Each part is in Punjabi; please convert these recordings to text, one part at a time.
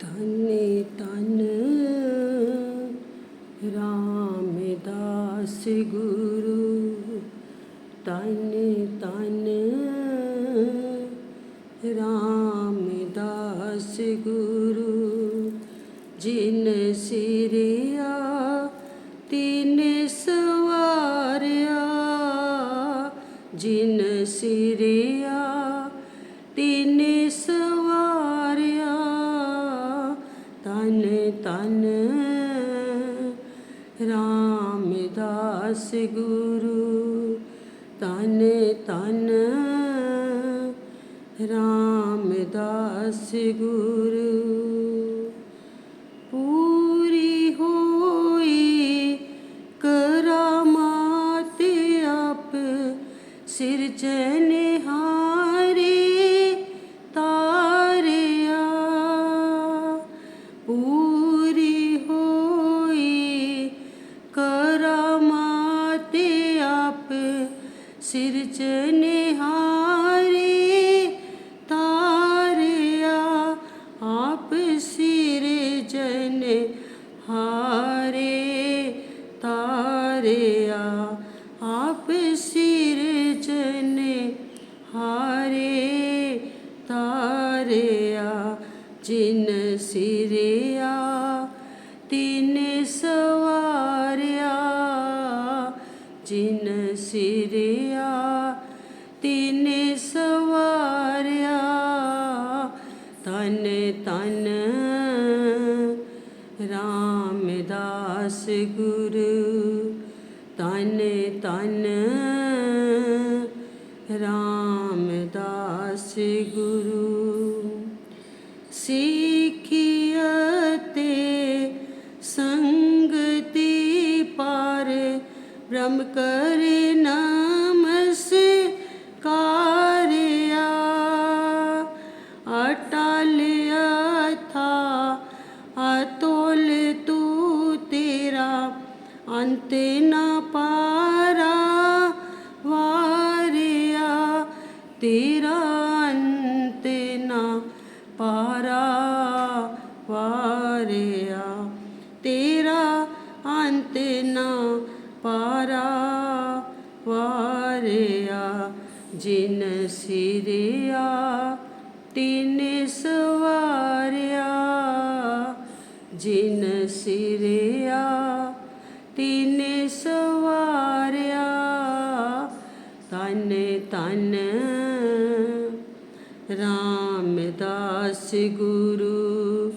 ਧੰਨੇ ਧੰਨ। ਰਾਮਦਾਸ ਗੁਰੂ। ਧੰਨੇ ਧੰਨ। ਰਾਮਦਾਸ ਗੁਰੂ। ਜਿਨ ਸਿਰਿਆ ਤਨ ਰਾਮਦਾਸ ਗੁਰੂ। ਪੂਰੀ ਹੋਈ ਕਰਾਮਾਤ ਆਪ ਸਿਰਜਨਹਾਰੇ ਸਿਰਜਨਹਾਰੇ ਤਾਰਿਆ ਆਪ ਸਿਰ ਸਿਰਜਨ ਹਾਰੇ ਤਾਰਿਆ ਆਪ ਸਿਰ ਸਿਰਜਨ ਹਾਰੇ ਤਾਰਿਆ ਜਿਨ ਸਿਰਿਆ, ਤਿਨ ਸਵਾਰਿਆ, ਜਿਨ ਸਿਰਿਆ। ਰਾਮਦਾਸ ਗੁਰੂ ਤਨ ਤਨ ਰਾਮਦਾਸ ਗੁਰੂ। ਸਿੱਖਿਅਤੇ ਸੰਗਤੀ ਪਰ ਬ੍ਰਹਮ ਅੰਤ ਨਾ ਪਾਰਾ ਵਾਰਿਆ, ਤੇਰਾ ਅੰਤ ਨਾ ਪਾਰਾ ਵਾਰਿਆ, ਤੇਰਾ ਅੰਤ ਨਾ ਪਾਰਾ ਵਾਰਿਆ, ਜਿਨ ਸਿਰਿਆ, ਤਿਨ ਸਵਾਰਿਆ, ਜਿਨ ਸਿਰਿਆ। ਤਿਨ ਸਵਾਰਿਆ ਤਨ ਤਨ ਰਾਮਦਾਸ ਗੁਰੂ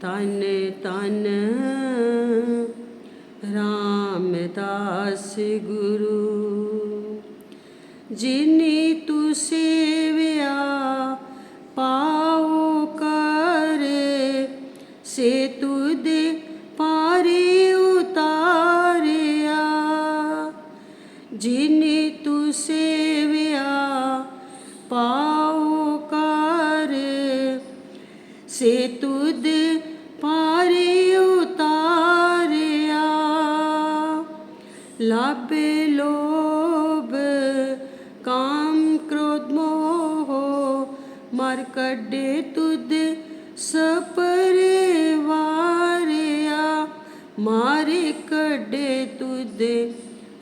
ਤਨ ਤਨ ਰਾਮਦਾਸ ਗੁਰੂ ਜਿਨੀ ਤੂ ਜਿਨੀ ਤੂੰ ਸੇਵਿਆ ਪਾਉ ਕਰ, ਸੇ ਤੁਧ ਪਾਰੇ ਉਤਾਰਿਆ। ਲਾਭੇ ਲੋਭ, ਕਾਮ ਕ੍ਰੋਧ ਮੋਹ, ਮਰ ਕੱਢੇ ਤੁਧ ਸਪਰੇ ਵਾਰਿਆ। ਮਾਰੇ ਕੱਢੇ ਤੁਧ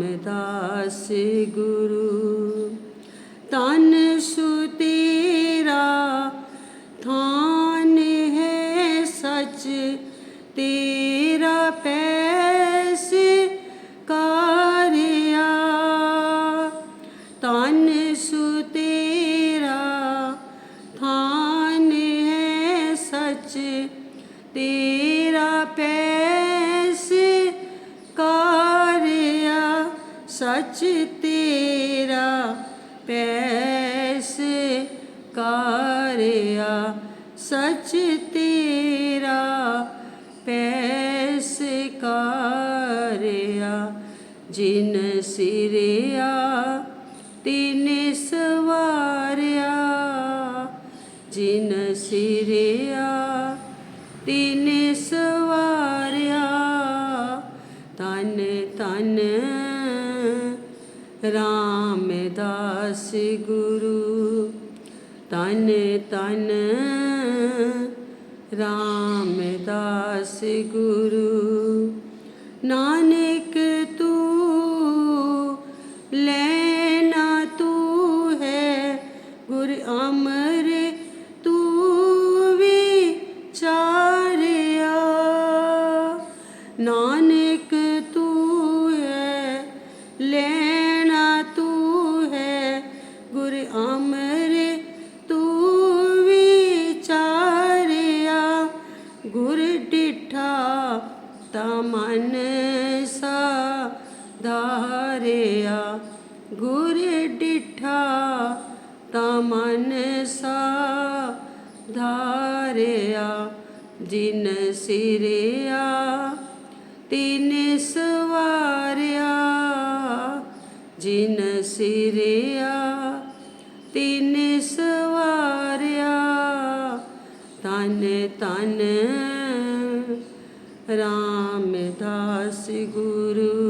ਰਾਮਦਾਸ ਗੁਰੂ ਤਨ ਸੁਤੇਰਾ ਥਾਨ ਹੈ ਸਚ, ਤੇਰਾ ਪੈਸ ਕਾਰਿਆ। ਤਨ ਸੁਤੇਰਾ ਥਾਨ ਹੈ ਸਚ, ਤੇਰਾ ਪੈਸ ਸੱਚ ਤੇਰਾ ਪੈਸ ਕਾਰਿਆ, ਸੱਚ ਤੇਰਾ ਪੈਸ ਕਾਰਿਆ। ਜਿਨ ਸਿਰਿਆ, ਤਿਨ ਸਵਾਰਿਆ। ਜਿਨ ਸਿਰਿਆ, ਤਿਨ ਗੁਰੂ, ਤਨ ਤਨ ਰਾਮਦਾਸ ਗੁਰੂ। ਨਾਨਕ ਤੂੰ ਲੈਣਾ ਤੂੰ ਹੈ, ਗੁਰ ਅਮਰ ਤੂੰ ਵਿਚਾਰਿਆ। ਨਾਨਕ ਤੂੰ ਹੈ ਲੈਣਾ ਧਾਰਿਆ ਗੁਰ ਡਿਠਾ ਤਾ ਮਨ ਸਾ ਧਾਰਿਆ ਜਿਨ ਸਿਰਿਆ ਤਿਨ ਸਵਾਰਿਆ ਜਿਨ ਸਿਰਿਆ ਤਿਨ ਸਵਾਰਿਆ ਤਨ ਤਨ ਰਾਮਦਾਸ ਗੁਰੂ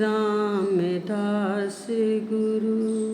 ਰਾਮਦਾਸ ਗੁਰੂ।